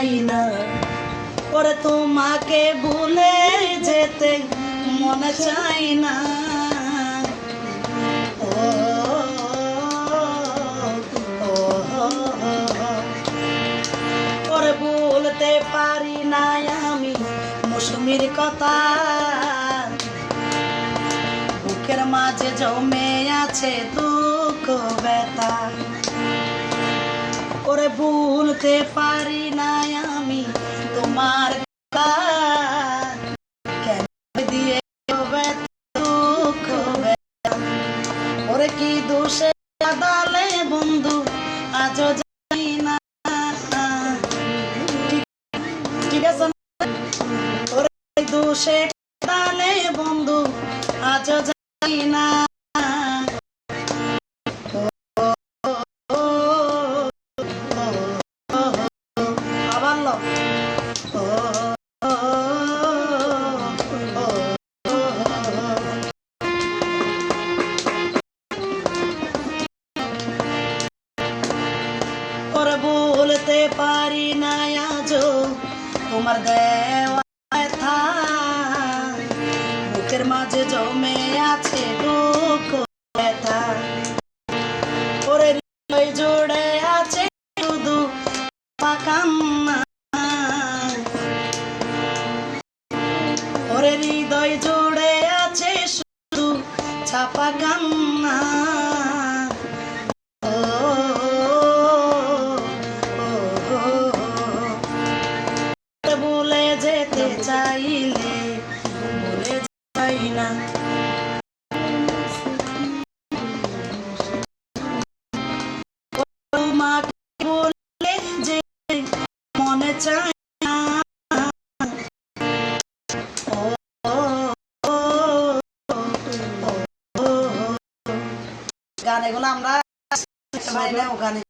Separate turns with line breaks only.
চাই না। ওরে তোমাকে ভুলে যেতে মনে চাই না। বলতে পারি না আমি মৌসুমীর কথা। বুকের মাঝে জমে আছে দুঃখ, ব্যথা। ওরে ভুলতে পারি না ওরে কি দোষে দালে বন্ধু? আজ জানি না। ঠিক- আছে তোর দোষে দালে বন্ধু? আজও বলতে পারি না আজও। তোমার দেওয়া বুকের মাঝে জমে আছে দুঃখ ব্যথা। ওরে হৃদয় জুড়ে আছে শুধু কান্না ওরে হৃদয় জুড়ে আছে শুধু ছাপা কান্না। ভুলে যেতে চাইলে ভুলে যাই না। বলে যে মনে চায় না। ও, ও, ও, ও, ও। গান এগুলো আমরা ওখানে